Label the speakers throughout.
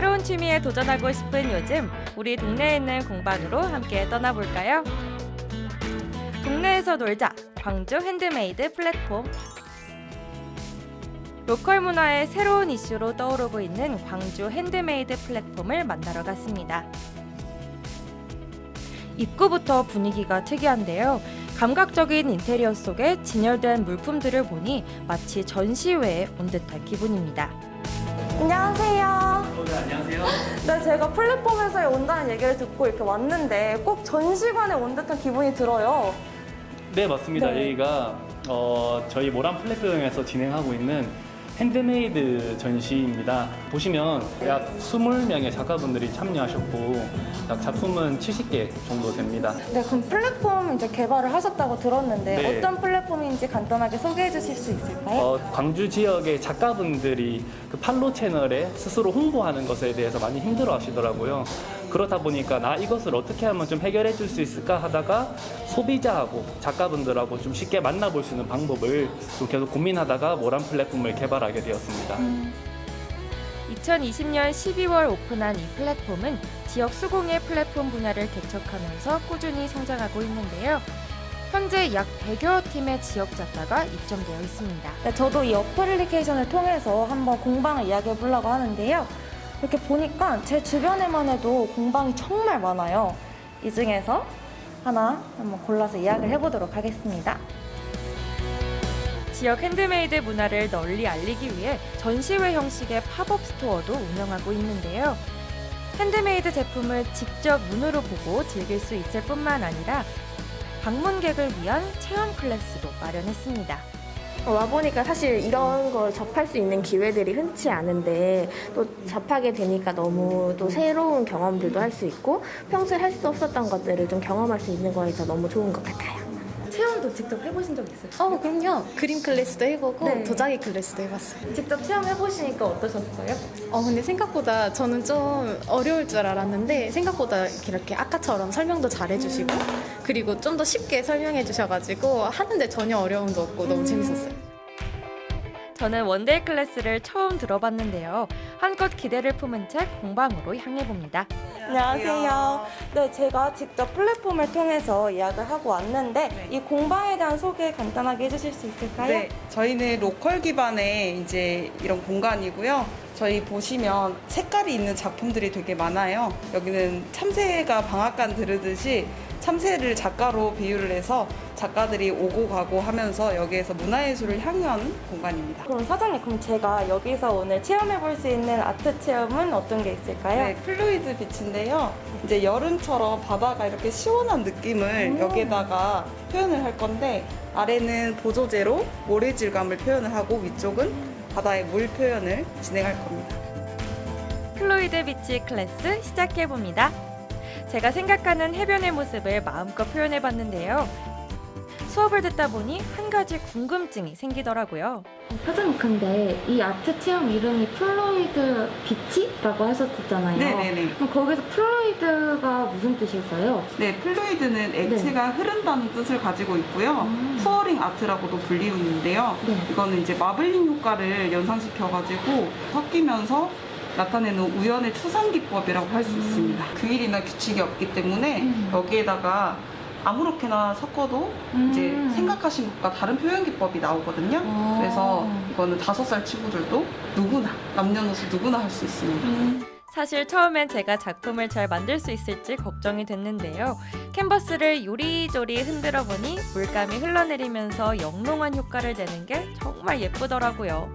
Speaker 1: 새로운 취미에 도전하고 싶은 요즘 우리 동네에 있는 공방으로 함께 떠나볼까요? 동네에서 놀자 광주 핸드메이드 플랫폼 로컬 문화의 새로운 이슈로 떠오르고 있는 광주 핸드메이드 플랫폼을 만나러 갔습니다. 입구부터 분위기가 특이한데요. 감각적인 인테리어 속에 진열된 물품들을 보니 마치 전시회에 온 듯한 기분입니다.
Speaker 2: 안녕하세요.
Speaker 3: 네, 안녕하세요.
Speaker 2: 네, 제가 플랫폼에서 온다는 얘기를 듣고 이렇게 왔는데 꼭 전시관에 온 듯한 기분이 들어요.
Speaker 3: 네, 맞습니다.
Speaker 2: 네.
Speaker 3: 여기가 어, 저희 모란 플랫폼에서 진행하고 있는 핸드메이드 전시입니다. 보시면 약 20명의 작가분들이 참여하셨고 약 작품은 70개 정도 됩니다.
Speaker 2: 네, 그럼 플랫폼 이제 개발을 하셨다고 들었는데
Speaker 3: 네.
Speaker 2: 어떤 플랫폼인지 간단하게 소개해 주실 수 있을까요?
Speaker 3: 어, 광주 지역의 작가분들이 그 팔로 채널에 스스로 홍보하는 것에 대해서 많이 힘들어 하시더라고요. 그렇다 보니까 나 이것을 어떻게 하면 좀 해결해 줄 수 있을까 하다가 소비자하고 작가분들하고 좀 쉽게 만나볼 수 있는 방법을 좀 계속 고민하다가 모란 플랫폼을 개발하게 되었습니다.
Speaker 1: 2020년 12월 오픈한 이 플랫폼은 지역 수공예 플랫폼 분야를 개척하면서 꾸준히 성장하고 있는데요. 현재 약 100여 팀의 지역 작가가 입점되어 있습니다.
Speaker 2: 네, 저도 이 어플리케이션을 통해서 한번 공방을 이야기해 보려고 하는데요. 이렇게 보니까 제 주변에만 해도 공방이 정말 많아요. 이 중에서 하나 한번 골라서 이야기를 해보도록 하겠습니다.
Speaker 1: 지역 핸드메이드 문화를 널리 알리기 위해 전시회 형식의 팝업 스토어도 운영하고 있는데요. 핸드메이드 제품을 직접 눈으로 보고 즐길 수 있을 뿐만 아니라 방문객을 위한 체험 클래스도 마련했습니다.
Speaker 4: 와보니까 사실 이런 걸 접할 수 있는 기회들이 흔치 않은데 또 접하게 되니까 너무 또 새로운 경험들도 할 수 있고 평소에 할 수 없었던 것들을 좀 경험할 수 있는 거에서 너무 좋은 것 같아요.
Speaker 2: 체험도 직접 해보신 적 있어요?
Speaker 5: 어, 그럼요. 그림 클래스도 해보고
Speaker 2: 네.
Speaker 5: 도자기 클래스도 해봤어요.
Speaker 2: 직접 체험해보시니까 어떠셨어요?
Speaker 5: 어, 근데 생각보다 저는 좀 어려울 줄 알았는데 생각보다 이렇게 아까처럼 설명도 잘 해주시고 그리고 좀 더 쉽게 설명해 주셔가지고 하는데 전혀 어려움도 없고 너무 재밌었어요.
Speaker 1: 저는 원데이 클래스를 처음 들어봤는데요. 한껏 기대를 품은 채 공방으로 향해 봅니다.
Speaker 2: 안녕하세요. 네, 제가 직접 플랫폼을 통해서 예약을 하고 왔는데 이 공방에 대한 소개 간단하게 해주실 수 있을까요?
Speaker 6: 네, 저희는 로컬 기반의 이제 이런 공간이고요. 저희 보시면 색깔이 있는 작품들이 되게 많아요. 여기는 참새가 방앗간 들으듯이 참새를 작가로 비유를 해서 작가들이 오고 가고 하면서 여기에서 문화예술을 향유하는 공간입니다.
Speaker 2: 그럼 사장님, 그럼 제가 여기서 오늘 체험해 볼 수 있는 아트 체험은 어떤 게 있을까요?
Speaker 6: 네, 플루이드 빛인데요. 이제 여름처럼 바다가 이렇게 시원한 느낌을
Speaker 2: 음.
Speaker 6: 여기다가 표현을 할 건데 아래는 보조제로 모래 질감을 표현을 하고 위쪽은 바다의 물 표현을 진행할 겁니다.
Speaker 1: 플로이드 비치 클래스 시작해 봅니다. 제가 생각하는 해변의 모습을 마음껏 표현해 봤는데요. 수업을 듣다 보니 한 가지 궁금증이 생기더라고요.
Speaker 7: 사장님 근데 이 아트 체험 이름이 플로이드 비치라고 하셨잖아요.
Speaker 6: 네네네.
Speaker 7: 그럼 거기서 플로이드가 무슨 뜻일까요?
Speaker 6: 네, 플루이드는 액체가 흐른다는 뜻을 가지고 있고요. 수어링 아트라고도 불리우는데요.
Speaker 7: 네.
Speaker 6: 이거는 이제 마블링 효과를 연상시켜가지고 섞이면서 나타내는 우연의 추상 기법이라고 할 수 있습니다. 규일이나 규칙이 없기 때문에 여기에다가 아무렇게나 섞어도 이제 생각하신 것과 다른 표현 기법이 나오거든요. 그래서 이거는 다섯 살 친구들도 누구나 남녀노소 누구나 할 수 있습니다.
Speaker 1: 사실 처음엔 제가 작품을 잘 만들 수 있을지 걱정이 됐는데요. 캔버스를 요리조리 흔들어 보니 물감이 흘러내리면서 영롱한 효과를 내는 게 정말 예쁘더라고요.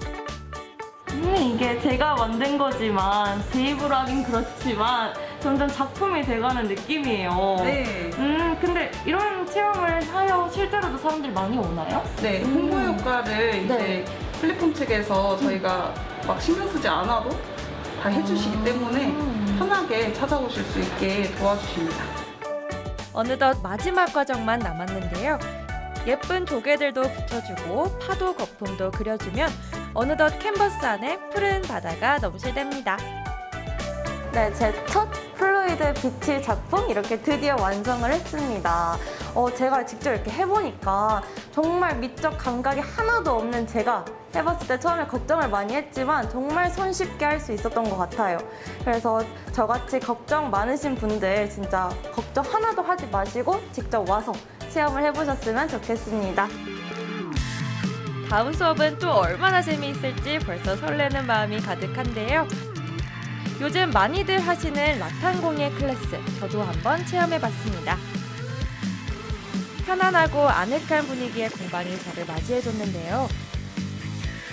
Speaker 2: 음, 이게 제가 만든 거지만 제 입으로 하긴 그렇지만 점점 작품이 돼가는 느낌이에요.
Speaker 6: 네.
Speaker 2: 음, 근데 이런 체험을 하여 실제로도 사람들이 많이 오나요?
Speaker 6: 네, 홍보 효과를 이제
Speaker 2: 네.
Speaker 6: 플랫폼 측에서 저희가 막 신경 쓰지 않아도 다 해주시기 때문에 편하게 찾아오실 수 있게 도와주십니다.
Speaker 1: 어느덧 마지막 과정만 남았는데요. 예쁜 조개들도 붙여주고 파도 거품도 그려주면 어느덧 캔버스 안에 푸른 바다가 넘실댑니다.
Speaker 2: 네, 제 첫 플루이드 비치 작품 이렇게 드디어 완성을 했습니다. 어, 제가 직접 이렇게 해보니까 정말 미적 감각이 하나도 없는 제가 해봤을 때 처음에 걱정을 많이 했지만 정말 손쉽게 할 수 있었던 것 같아요. 그래서 저같이 걱정 많으신 분들 진짜 걱정 하나도 하지 마시고 직접 와서 체험을 해보셨으면 좋겠습니다.
Speaker 1: 다음 수업은 또 얼마나 재미있을지 벌써 설레는 마음이 가득한데요. 요즘 많이들 하시는 라탄공예 클래스 저도 한번 체험해봤습니다. 편안하고 아늑한 분위기의 공방이 저를 맞이해줬는데요.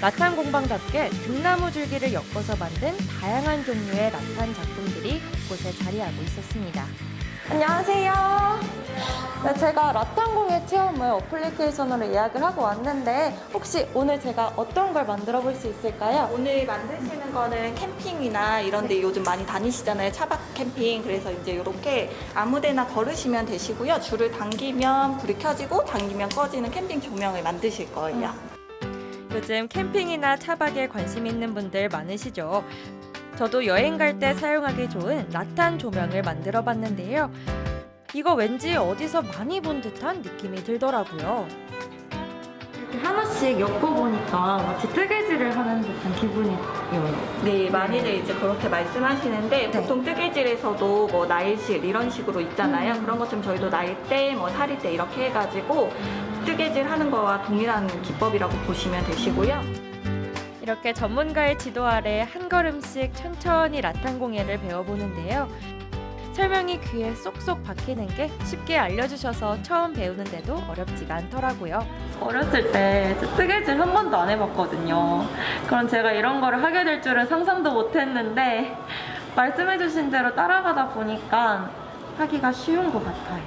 Speaker 1: 라탄 공방답게 등나무 줄기를 엮어서 만든 다양한 종류의 라탄 작품들이 곳곳에 자리하고 있었습니다.
Speaker 2: 안녕하세요. 네, 제가 라탄공예 체험을 어플리케이션으로 예약을 하고 왔는데 혹시 오늘 제가 어떤 걸 만들어 볼 수 있을까요?
Speaker 8: 오늘 만드시는 거는 캠핑이나 이런 데 요즘 많이 다니시잖아요. 차박 캠핑. 그래서 이제 이렇게 아무 데나 걸으시면 되시고요. 줄을 당기면 불이 켜지고 당기면 꺼지는 캠핑 조명을 만드실 거예요.
Speaker 1: 요즘 캠핑이나 차박에 관심 있는 분들 많으시죠? 저도 여행 갈 때 사용하기 좋은 라탄 조명을 만들어 봤는데요. 이거 왠지 어디서 많이 본 듯한 느낌이 들더라고요.
Speaker 2: 이렇게 하나씩 엮어보니까 마치 뜨개질을 하는 듯한 기분이에요.
Speaker 8: 네, 많이들 이제 그렇게 말씀하시는데
Speaker 2: 네.
Speaker 8: 보통 뜨개질에서도 뭐 나일실 이런 식으로 있잖아요. 그런 것처럼 저희도 나일 때, 뭐 사리 때 이렇게 해가지고 뜨개질 하는 거와 동일한 기법이라고 보시면 되시고요.
Speaker 1: 이렇게 전문가의 지도 아래 한 걸음씩 천천히 라탄 공예를 배워보는데요. 설명이 귀에 쏙쏙 박히는 게 쉽게 알려주셔서 처음 배우는데도 어렵지가 않더라고요.
Speaker 2: 어렸을 때 뜨개질 한 번도 안 해봤거든요. 그럼 제가 이런 거를 하게 될 줄은 상상도 못 했는데 말씀해주신 대로 따라가다 보니까 하기가 쉬운 것 같아요.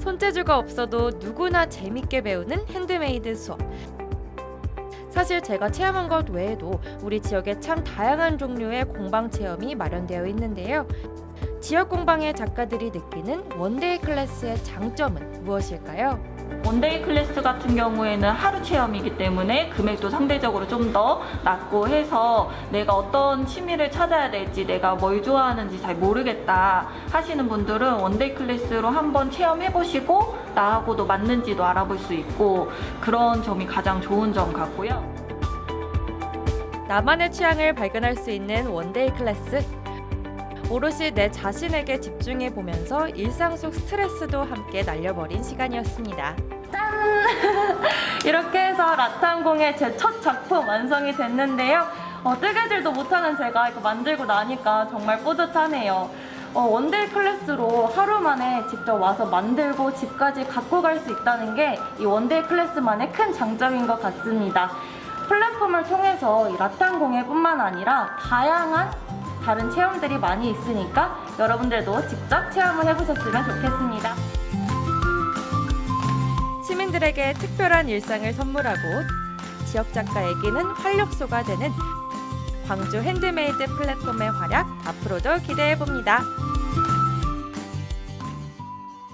Speaker 1: 손재주가 없어도 누구나 재밌게 배우는 핸드메이드 수업. 사실 제가 체험한 것 외에도 우리 지역에 참 다양한 종류의 공방 체험이 마련되어 있는데요. 지역 공방의 작가들이 느끼는 원데이 클래스의 장점은 무엇일까요?
Speaker 8: 원데이 클래스 같은 경우에는 하루 체험이기 때문에 금액도 상대적으로 좀 더 낮고 해서 내가 어떤 취미를 찾아야 될지 내가 뭘 좋아하는지 잘 모르겠다 하시는 분들은 원데이 클래스로 한번 체험해 보시고 나하고도 맞는지도 알아볼 수 있고 그런 점이 가장 좋은 점 같고요.
Speaker 1: 나만의 취향을 발견할 수 있는 원데이 클래스. 오롯이 내 자신에게 집중해 보면서 일상 속 스트레스도 함께 날려버린 시간이었습니다.
Speaker 2: 이렇게 해서 라탄공의 제 첫 작품 완성이 됐는데요. 어, 뜨개질도 못하는 제가 이거 만들고 나니까 정말 뿌듯하네요. 어, 원데이 클래스로 하루 만에 직접 와서 만들고 집까지 갖고 갈 수 있다는 게 이 원데이 클래스만의 큰 장점인 것 같습니다. 플랫폼을 통해서 이 라탄공예뿐만 아니라 다양한 다른 체험들이 많이 있으니까 여러분들도 직접 체험을 해보셨으면 좋겠습니다.
Speaker 1: 시민들에게 특별한 일상을 선물하고 지역 작가에게는 활력소가 되는 광주 핸드메이드 플랫폼의 활약 앞으로도 기대해 봅니다.